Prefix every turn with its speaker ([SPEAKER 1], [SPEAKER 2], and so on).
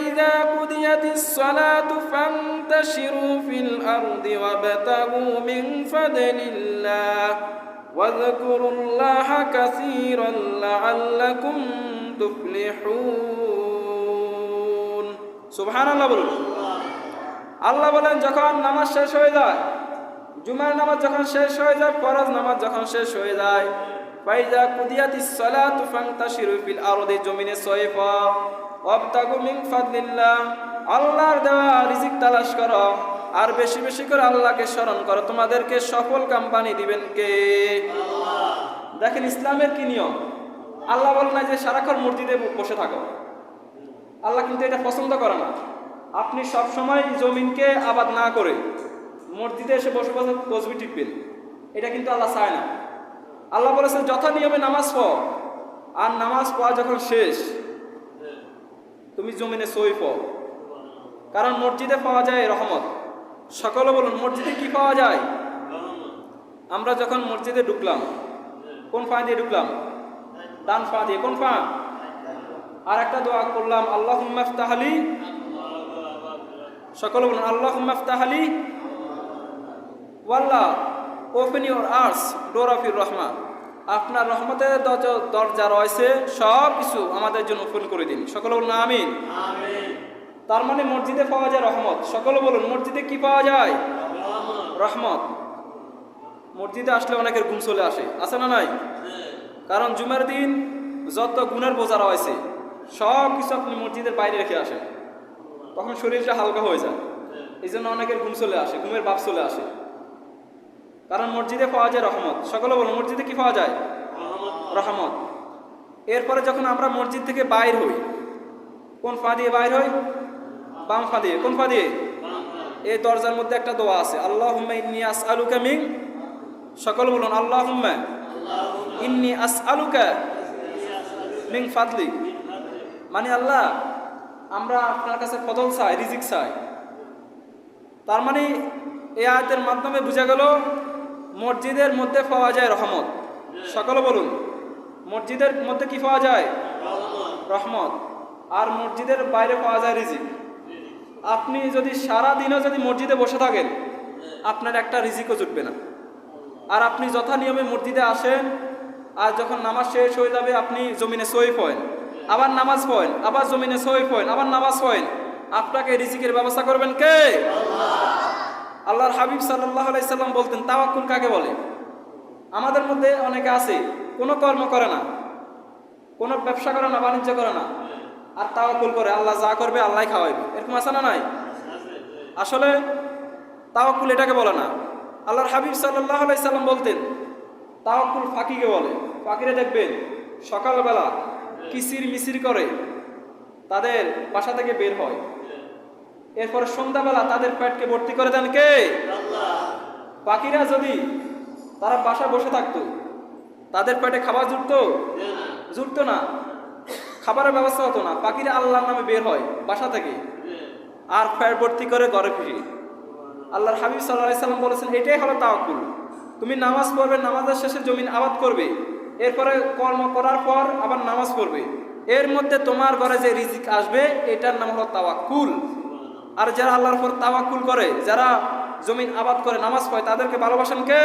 [SPEAKER 1] فإذا قضيت الصلاة فانتشروا في الأرض وابتغوا من فضل الله واذكروا الله كثيرا لعلكم تفلحون سبحان الله বলুন আল্লাহ বলেন যখন নামাজ শেষ হয়ে যায় জুমার নামাজ যখন শেষ হয়ে যায় ফরজ নামাজ যখন শেষ হয়ে যায় ফাইজা কুদিয়াতিস সালাতু ফান্তাশিরু ফিল আরদি জমিনে সয়ফা মিন ফাদলিল্লাহ আল্লাহর দেওয়া রিজিক তালাশ করো আর বেশি বেশি করে আল্লাহকে স্মরণ করো। তোমাদেরকে সফল কোম্পানি দিবেন কে? দেখেন ইসলামের কি নিয়ম? আল্লাহ বলেন না যে সারাক্ষণ মসজিদে বসে থাকো। আল্লাহ কিন্তু এটা পছন্দ করে না। আপনি সব সময় জমিনকে আবাদ না করে মসজিদে এসে বসে বসে তসবি টিপবেন। এটা কিন্তু আল্লাহ চায় না। আল্লাহ বলেছেন যথা নিয়মে নামাজ পড়। আর নামাজ পড়া যখন শেষ তুমি জমিনে সই পড় কারণ মসজিদে পাওয়া যায় রহমত। সকলে বলুন, মসজিদে কি পাওয়া যায়? আমরা যখন মসজিদে ঢুকলাম, কোন পা দিয়ে ঢুকলাম? ডান পা দিয়ে। কোন পা? আর একটা দোয়া করলাম আল্লাহ মাফতাহালি সকলে বলুন আল্লাহ মাফতাহালি ওয়াল্লাহ open your arts door of your Rahman আপনার রহমতের দরজা- রয়েছে সব কিছু আমাদের জন্য ওপেন করে দিন। সকলে বলুন আমিন। তার মানে মসজিদে পাওয়া যায় রহমত। সকলে বলুন মসজিদে কি পাওয়া যায়? রহমত। মসজিদে আসলে অনেকের ঘুম চলে আসে। আছে না নাই? কারণ জুমার দিন যত গুণের বোঝা রয়েছে সব কিছু আপনি মসজিদের বাইরে রেখে আসেন। তখন শরীরটা হালকা হয়ে যায়। এই জন্য অনেকের ঘুম চলে আসে ঘুমের বাপ চলে আসে। কারণ মসজিদে পাওয়া যায় রহমত। সকলে বলুন মসজিদে কি পাওয়া যায়? রহমত। এরপরে যখন আমরা মসজিদ থেকে বাইর হই কোন ফা দিয়ে বাইর হই? বাম ফা দিয়ে। কোন ফা দিয়ে? এই দরজার মধ্যে একটা দোয়া আছে আল্লাহ ইন্নি আস আলুকা মিং সকল বলুন আল্লাহ ইন্নি আস আলুকা মিং ফাদলি। মানে আল্লাহ আমরা আপনার কাছে ফদল চাই রিজিক চাই। তার মানে এই আয়াতের মাধ্যমে বোঝা গেল মসজিদের মধ্যে পাওয়া যায় রহমত। সকলে বলুন, মসজিদের মধ্যে কি পাওয়া যায়? রহমত। আর মসজিদের বাইরে পাওয়া যায় রিজিক। আপনি যদি সারা দিনও যদি মসজিদে বসে থাকেন, আপনার একটা রিজিকও জুটবে না। আর আপনি যথা নিয়মে মসজিদে আসেন, আর যখন নামাজ শেষ হয়ে যাবে, আপনি জমিনে সই পয়েন আবার নামাজ পয়েন আবার জমিনে সই পয়েন আবার নামাজ পয়েন আপনাকে রিজিকের ব্যবস্থা করবেন কে? আল্লাহর হাবিব সাল্লাহ আলাইসাল্লাম বলতেন, তাওয়াক্কুল কাকে বলে? আমাদের মধ্যে অনেকে আছে, কোনো কর্ম করে না, কোনো ব্যবসা করে না, বাণিজ্য করে না, আর তাওয়াক্কুল করে, আল্লাহ যা করবে আল্লাহ খাওয়াইবে। এরকম আছে না নাই? আসলে তাওয়াক্কুল এটাকে বলে না। আল্লাহর হাবিব সাল্লাহ আলাইসাল্লাম বলতেন, তাওয়াক্কুল ফাঁকিকে বলে। ফাঁকিরে দেখবেন, সকালবেলা কিসির মিসির করে তাদের বাসা থেকে বের হয়। এরপরে সন্ধ্যাবেলা তাদের পেটকে ভর্তি করে দেন কে? পাখিরা যদি তারা বাসা বসে থাকতো তাদের পেটে খাবার জুটতো? জুটতো না। খাবারের ব্যবস্থা হতো না। পাখিরা আল্লাহর নামে বের হয় বাসা থেকে। আর পেট ভর্তি করে ঘরে ফিরে। আল্লাহর হাবিব সাল্লাহ সাল্লাম বলেছেন এটাই হলো তাওয়াক্কুল। তুমি নামাজ পড়বে নামাজের শেষে জমিন আবাদ করবে। এরপরে কর্ম করার পর আবার নামাজ পড়বে। এর মধ্যে তোমার ঘরে যে রিজিক আসবে এটার নাম হলো তাওয়াক্কুল। আর যারা আল্লাহর উপর তাওয়াক্কুল করে, যারা জমিন আবাদ করে, নামাজ পড়ে, তাদেরকে ভালোবাসেন কে?